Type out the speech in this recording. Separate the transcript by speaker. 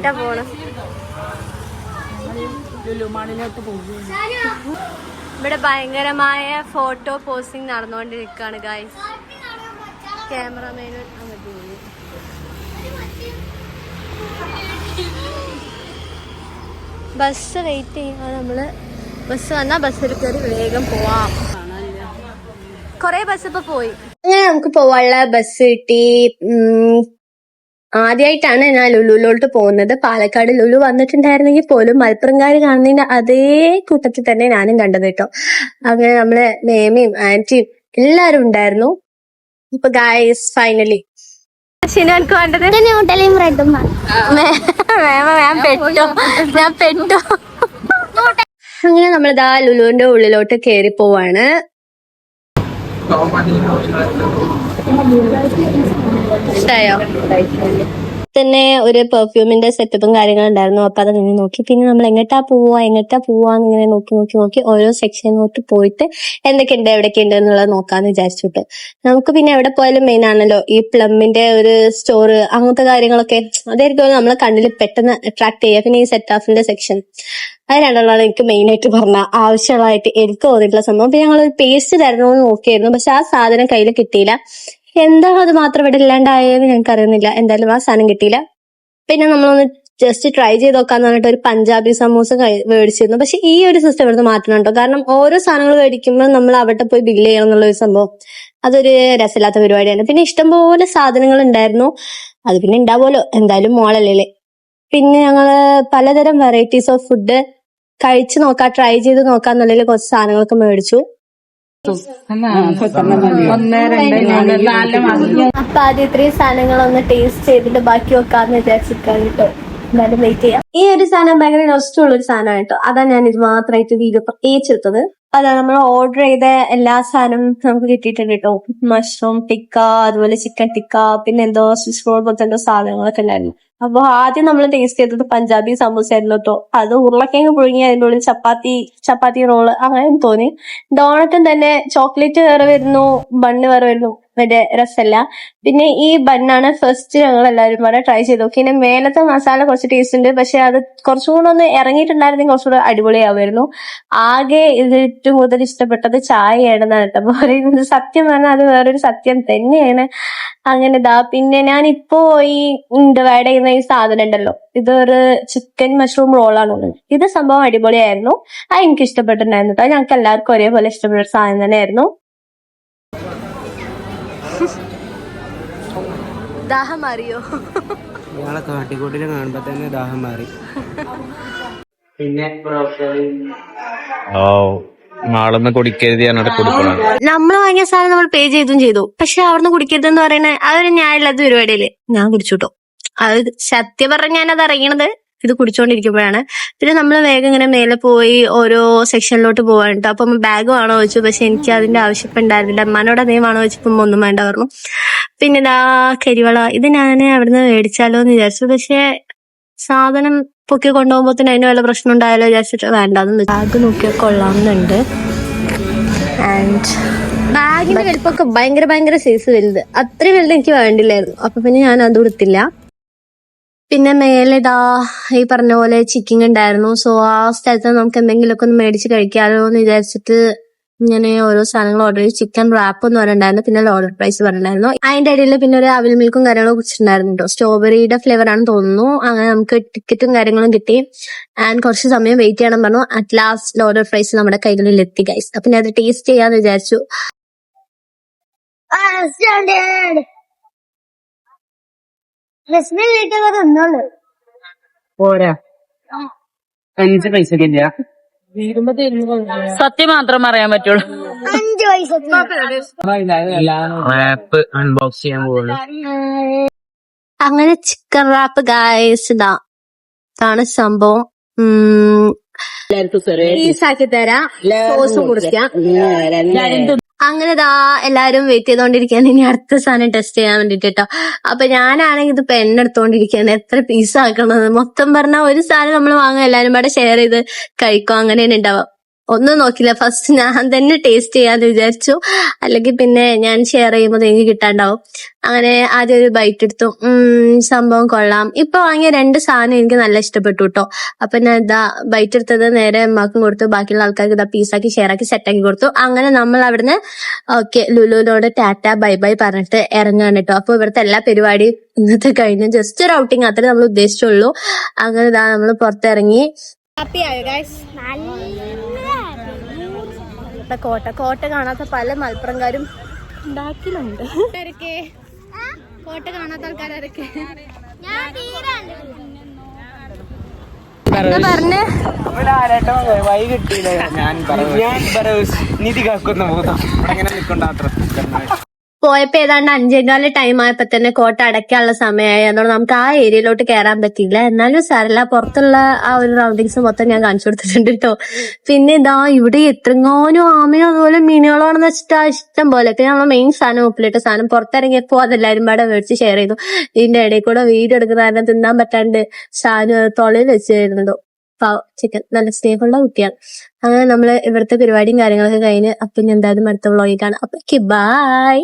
Speaker 1: എങ്ങട്ടാ പോണം.
Speaker 2: ലുലുമാളിലോട്ട് പോകും
Speaker 1: ഇവിടെ ഭയങ്കരമായ ഫോട്ടോ പോസ്റ്റിംഗ് നടന്നുകൊണ്ടിരിക്കുകയാണ് ഗായ്സ് ക്യാമറമാനും അങ്ങോട്ട് ബസ് വെയിറ്റ് ചെയ്യുമ്പോൾ നമ്മൾ ബസ് വന്നാ ബസ്സിൽ കയറി വേഗം പോവാം. കൊറേ ബസ് ഇപ്പൊ പോയി. അങ്ങനെ നമുക്ക് പോവാനുള്ള ബസ് കിട്ടി. ആദ്യമായിട്ടാണ് ഞാൻ ലുലുലോട്ട് പോകുന്നത്. പാലക്കാട് ലുലു വന്നിട്ടുണ്ടായിരുന്നെങ്കിൽ പോലും മലപ്പുറംകാർ കാണുന്നതിന്റെ അതേ കൂട്ടത്തിൽ തന്നെ ഞാനും കണ്ടത് കേട്ടോ. അങ്ങനെ നമ്മളെ മേമയും ആന്റിയും എല്ലാരും ഉണ്ടായിരുന്നു. ഇപ്പൊ ഗായ്സ് ഫൈനലി വേണ്ടത് ദാ ഞാൻ പെട്ടോ. ഞാൻ പെട്ടോ. അങ്ങനെ നമ്മളിതാ ലുലുവിന്റെ ഉള്ളിലോട്ട് കേറി പോവാണ് ഇഷ്ടായോ? തന്നെ ഒരു പെർഫ്യൂമിന്റെ സെറ്റപ്പും കാര്യങ്ങളും ഉണ്ടായിരുന്നു. അപ്പൊ അതങ്ങനെ നോക്കി. പിന്നെ നമ്മൾ എങ്ങട്ടാ പോവാ എങ്ങട്ടാ പോവാ ഇങ്ങനെ നോക്കി നോക്കി നോക്കി ഓരോ സെക്ഷൻ നോക്കി പോയിട്ട് എന്തൊക്കെയുണ്ട് എവിടെയൊക്കെ ഉണ്ട് എന്നുള്ളത് നോക്കാന്ന് വിചാരിച്ചിട്ട്. നമുക്ക് പിന്നെ എവിടെ പോയാലും മെയിൻ ആണല്ലോ. ഈ പ്ലമ്മിന്റെ ഒരു സ്റ്റോർ അങ്ങനത്തെ കാര്യങ്ങളൊക്കെ അതായിരിക്കും നമ്മളെ കണ്ണിൽ പെട്ടെന്ന് അട്രാക്ട് ചെയ്യുക. പിന്നെ ഈ സെറ്റ് ഓഫിന്റെ സെക്ഷൻ അത് രണ്ടെണ്ണമാണ് എനിക്ക് മെയിൻ ആയിട്ട് പറഞ്ഞ. ആവശ്യമായിട്ട് എനിക്ക് തോന്നിയിട്ടുള്ള സംഭവം. പിന്നെ ഞങ്ങൾ പേസ്റ്റ് തരണമെന്ന് നോക്കിയായിരുന്നു. പക്ഷെ ആ സാധനം കയ്യിൽ കിട്ടിയില്ല. എന്താ അത് മാത്രം ഇവിടെ ഇല്ലാണ്ടായെന്ന് ഞങ്ങൾക്ക് അറിയുന്നില്ല. എന്തായാലും ആ സാധനം കിട്ടിയില്ല. പിന്നെ നമ്മളൊന്ന് ജസ്റ്റ് ട്രൈ ചെയ്ത് നോക്കാന്ന് പറഞ്ഞിട്ട് ഒരു പഞ്ചാബി സമൂസ മേടിച്ചിരുന്നു. പക്ഷെ ഈ ഒരു സിസ്റ്റം ഇവിടുന്ന് മാറ്റണം കേട്ടോ. കാരണം ഓരോ സാധനങ്ങൾ മേടിക്കുമ്പോൾ നമ്മൾ അവിടെ പോയി ബില്ല് ചെയ്യണം എന്നുള്ള ഒരു സംഭവം. അതൊരു രസമില്ലാത്ത പരിപാടിയാണ്. പിന്നെ ഇഷ്ടംപോലെ സാധനങ്ങൾ ഉണ്ടായിരുന്നു. അത് പിന്നെ ഉണ്ടാവുമല്ലോ. എന്തായാലും മോളല്ലേ പിന്നെ ഞങ്ങൾ പലതരം വെറൈറ്റീസ് ഓഫ് ഫുഡ് കഴിച്ചു നോക്കാം ട്രൈ ചെയ്ത് നോക്കാന്നുള്ളതിൽ കുറച്ച് സാധനങ്ങളൊക്കെ മേടിച്ചു. അപ്പൊ ആദ്യം ഇത്രയും സാധനങ്ങളൊന്ന് ടേസ്റ്റ് ചെയ്തിട്ട് ബാക്കി വെക്കാന്ന് വിചാരിച്ചിരിക്കാൻ കേട്ടോ. എന്തായാലും വെയിറ്റ് ചെയ്യാം. ഈ ഒരു സാധനം ഭയങ്കര ഇഷ്ടമുള്ള ഒരു സാധനമാണ് കേട്ടോ. അതാ ഞാൻ ഇത് മാത്രമായിട്ട് വീഡിയോ പ്രത്യേകിച്ചെടുത്തത് അതാ നമ്മൾ ഓർഡർ ചെയ്ത എല്ലാ സാധനവും നമുക്ക് കിട്ടിയിട്ടുണ്ട് കേട്ടോ. മഷ്റൂം ടിക്ക അതുപോലെ ചിക്കൻ ടിക്ക പിന്നെ എന്തോ സ്വിസ് റോൾ പോലത്തെ എന്തോ സാധനങ്ങളൊക്കെ ഉണ്ടായിരുന്നു. അപ്പൊ ആദ്യം നമ്മൾ ടേസ്റ്റ് ചെയ്തത് പഞ്ചാബി സമൂസ ആയിരുന്നു കേട്ടോ. അത് ഉരുളക്കിഴങ്ങ് പുഴുങ്ങി അതിന്റെ ഉള്ളിൽ ചപ്പാത്തി ചപ്പാത്തി റോൾ അങ്ങനെ തോന്നി. ഡോണറ്റും തന്നെ ചോക്ലേറ്റ് വേറെ വരുന്നു ബണ്ണ് വേറെ വരുന്നു. മറ്റേ രസമല്ല പിന്നെ ഈ ബണ്ണാണ് ഫസ്റ്റ് ഞങ്ങൾ എല്ലാവരും കൂടെ ട്രൈ ചെയ്തു നോക്കി. പിന്നെ മേലത്തെ മസാല കുറച്ച് ടേസ്റ്റ് ഉണ്ട്. പക്ഷെ അത് കുറച്ചും കൂടെ ഒന്ന് ഇറങ്ങിയിട്ടുണ്ടായിരുന്നെങ്കിൽ കുറച്ചുകൂടെ അടിപൊളിയാവുമായിരുന്നു. ആകെ ഇത് ഏറ്റവും കൂടുതൽ ഇഷ്ടപ്പെട്ടത് ചായയാണ് കേട്ടോ പറയുന്നത്. സത്യം പറഞ്ഞാൽ അത് വേറൊരു സത്യം തന്നെയാണ്. അങ്ങനെ ഇതാ പിന്നെ ഞാൻ ഇപ്പോ ഈ ഡിവൈഡ് ചെയ്യുന്ന ഈ സാധനം ഉണ്ടല്ലോ. ഇതൊരു ചിക്കൻ മഷ്റൂം റോളാണ് ഇത് സംഭവം അടിപൊളിയായിരുന്നു. അത് എനിക്ക് ഇഷ്ടപ്പെട്ടിട്ടുണ്ടായിരുന്നു കേട്ടോ. ഞങ്ങൾക്ക് എല്ലാവർക്കും ഒരേപോലെ ഇഷ്ടപ്പെട്ട സാധനം തന്നെയായിരുന്നു. ദാഹം മാറിയോ?
Speaker 3: ഇയാളെ കാട്ടിക്കൂട്ടിനെ കാണുമ്പോ തന്നെ ദാഹം മാറി.
Speaker 4: ഓ നാളൊന്ന് കുടിക്കരുത് കൊടുക്കണം
Speaker 1: നമ്മൾ വാങ്ങിയ സാധനം നമ്മൾ പേ ചെയ്തും ചെയ്തു. പക്ഷെ അവിടുന്ന് കുടിക്കരുതെന്ന് പറയുന്നത് അതൊരു ന്യായമില്ലാത്ത പരിപാടിയല്ലേ? ഞാൻ കുടിച്ചുട്ടോ. അത് സത്യം പറഞ്ഞ ഞാനത് അത് അറിയണത് ഇത് കുടിച്ചോണ്ടിരിക്കുമ്പോഴാണ്. പിന്നെ നമ്മൾ വേഗം ഇങ്ങനെ മേലെ പോയി ഓരോ സെക്ഷനിലോട്ട് പോകാനുണ്ട് അപ്പം ബാഗ് വേണോ ചോദിച്ചു. പക്ഷെ എനിക്ക് അതിന്റെ ആവശ്യം ഉണ്ടായിരുന്നില്ല അമ്മാനോട് അതേ വേണോ ചോദിച്ചപ്പോൾ ഒന്നും വേണ്ട പറഞ്ഞു. പിന്നെ ഇതാ കരിവള. ഇത് ഞാൻ അവിടുന്ന് മേടിച്ചാലോ എന്ന് വിചാരിച്ചു. പക്ഷെ സാധനം പൊക്കി കൊണ്ടുപോകുമ്പോഴത്തേന് അതിന് വല്ല പ്രശ്നം ഉണ്ടായാലോ വിചാരിച്ചിട്ട് വേണ്ടെന്ന് ബാഗ് നോക്കിയാൽ കൊള്ളാമെന്നുണ്ട് ആൻഡ് ബാഗിന്റെ വലിപ്പമൊക്കെ ഭയങ്കര ഭയങ്കര സൈസ് വലുത്. അത്രയും വലുത് എനിക്ക് വേണ്ടില്ലായിരുന്നു. അപ്പൊ പിന്നെ ഞാൻ അത് കൊടുത്തില്ല പിന്നെ മേലെ ഇതാ ഈ പറഞ്ഞ പോലെ ചിക്കിങ് ഉണ്ടായിരുന്നു. സോ ആ സ്ഥലത്ത് നമുക്ക് എന്തെങ്കിലുമൊക്കെ ഒന്ന് മേടിച്ച് കഴിക്കാമല്ലോ എന്ന് വിചാരിച്ചിട്ട് ഇങ്ങനെ ഓരോ സാധനങ്ങൾ ഓർഡർ ചെയ്തു ചിക്കൻ റാപ്പ് എന്ന് പറഞ്ഞിട്ടുണ്ടായിരുന്നു. പിന്നെ ലോഡർ പ്രൈസ് പറഞ്ഞിട്ടുണ്ടായിരുന്നു. അതിന്റെ ഇടയിൽ പിന്നെ ഒരു അവിൽ മിൽക്കും കാര്യങ്ങളും കുറിച്ചിട്ടുണ്ടായിരുന്നു കേട്ടോ സ്ട്രോബെറിയുടെ ഫ്ലേവർ തോന്നുന്നു. അങ്ങനെ നമുക്ക് ടിക്കറ്റും കാര്യങ്ങളും കിട്ടി. ആൻഡ് കുറച്ച് സമയം വെയിറ്റ് ചെയ്യണം പറഞ്ഞു. അറ്റ് ലാസ്റ്റ് ലോഡർ പ്രൈസ് നമ്മുടെ കൈകളിൽ എത്തി ഗൈസ് അപ്പൊ ഞാൻ അത് ടേസ്റ്റ് ചെയ്യാന്ന് വിചാരിച്ചു.
Speaker 2: പോരാ. അഞ്ച് ഇല്ല. സത്യം മാത്രം പറയാൻ പറ്റുള്ളൂ.
Speaker 5: അഞ്ച് പൈസ
Speaker 3: ആപ്പ് അൺബോക്സ് ചെയ്യാൻ പോകുന്നു
Speaker 1: അങ്ങനെ ചിക്കൻ റാപ്പ് ഗായസ് ഇതാ. ഇതാണ് സംഭവം. ഉം, പീസാക്കി തരാം. സോസ് കുറിക്കാം അങ്ങനെ ദാ എല്ലാരും വെയിറ്റ് ചെയ്തോണ്ടിരിക്കാൻ ഇനി അടുത്ത സാധനം ടെസ്റ്റ് ചെയ്യാൻ വേണ്ടിട്ട് അപ്പൊ ഞാനാണെങ്കിൽ ഇത് പെൻ എടുത്തോണ്ടിരിക്കുകയാണ് എത്ര പീസ് ആക്കണത്? മൊത്തം പറഞ്ഞാൽ ഒരു സാധനം നമ്മൾ വാങ്ങും. എല്ലാരും കൂടെ ഷെയർ ചെയ്ത് കഴിക്കും. അങ്ങനെയാണ് ഉണ്ടാവുക ഒന്നും നോക്കില്ല. ഫസ്റ്റ് ഞാൻ തന്നെ ടേസ്റ്റ് ചെയ്യാന്ന് വിചാരിച്ചു. അല്ലെങ്കിൽ പിന്നെ ഞാൻ ഷെയർ ചെയ്യുമ്പോൾ എനിക്ക് കിട്ടാണ്ടാവും. അങ്ങനെ ആദ്യം ഒരു ബൈറ്റ് എടുത്തു. സംഭവം കൊള്ളാം. ഇപ്പൊ വാങ്ങിയ രണ്ട് സാധനം എനിക്ക് നല്ല ഇഷ്ടപ്പെട്ടു കേട്ടോ അപ്പൊ ഞാൻ ഇതാ ബൈറ്റ് എടുത്തത് നേരെ അമ്മക്കും കൊടുത്തു. ബാക്കിയുള്ള ആൾക്കാർക്ക് ഇതാ പീസാക്കി ഷെയർ ആക്കി സെറ്റാക്കി കൊടുത്തു. അങ്ങനെ നമ്മൾ അവിടുന്ന് ഓക്കെ ലുലുവിനോട് ടാറ്റ ബൈ ബൈ പറഞ്ഞിട്ട് ഇറങ്ങാണ് കേട്ടോ അപ്പൊ ഇവിടുത്തെ എല്ലാ പരിപാടിയും ഇന്നത്തെ കഴിഞ്ഞു. ജസ്റ്റ് ഒരു ഔട്ടിങ് അത്രേ നമ്മൾ ഉദ്ദേശിച്ചുള്ളൂ. അങ്ങനെ ഇതാ നമ്മൾ പുറത്തിറങ്ങി. ഹാപ്പി ആയോ ഗൈസ് ഇപ്പൊ കോട്ട. കോട്ട കാണാത്ത പല മലപ്പുറംകാരും ഉണ്ടാക്കിയിട്ടുണ്ട്. കോട്ട കാണാത്ത ആൾക്കാരൊക്കെ പറഞ്ഞേ?
Speaker 3: വൈ കിട്ടിയില്ല. ഞാൻ നിധി കാക്കുന്ന ഭൂതം അങ്ങനെ നിൽക്കണ്ട നിൽക്കണ്ടാത്ര
Speaker 1: പോയപ്പോ ഏതാണ്ട് അഞ്ചേകാൽ ടൈം ആയപ്പോ തന്നെ കോട്ട അടയ്ക്കാനുള്ള സമയമായി അതുകൊണ്ട് നമുക്ക് ആ ഏരിയയിലോട്ട് കയറാൻ പറ്റിയില്ല. എന്നാലും സാരല്ല പുറത്തുള്ള ആ ഒരു റൗണ്ടിങ്സ് മൊത്തം ഞാൻ കാണിച്ചു കൊടുത്തിട്ടുണ്ട് കേട്ടോ. പിന്നെ ഇതാ ഇവിടെ എത്രങ്ങാനും ആമയോ അതുപോലെ മീനുകളാണെന്ന് വെച്ചിട്ടാ ഇഷ്ടം പോലെ. പിന്നെ നമ്മൾ മെയിൻ സാധനം ഉപ്പിലിട്ട സാധനം പുറത്തിറങ്ങിയപ്പോ അതെല്ലാരും പാടെ മേടിച്ച് ഷെയർ ചെയ്തു. ഇതിന്റെ ഇടയിൽ കൂടെ വീട് എടുക്കുന്ന കാരണം തിന്നാൻ പറ്റാണ്ട് സാധനം തൊളയിൽ വെച്ച് തരുന്നുണ്ടോ ചിക്കൻ നല്ല സ്നേഹമുള്ള കുട്ടിയാണ്. അങ്ങനെ നമ്മൾ ഇവിടുത്തെ പരിപാടിയും കാര്യങ്ങളൊക്കെ കഴിഞ്ഞ് അപ്പൊ ഇനി എന്തായാലും അടുത്ത വ്ളോഗിൽ കാണാം. അപ്പൊ ബൈ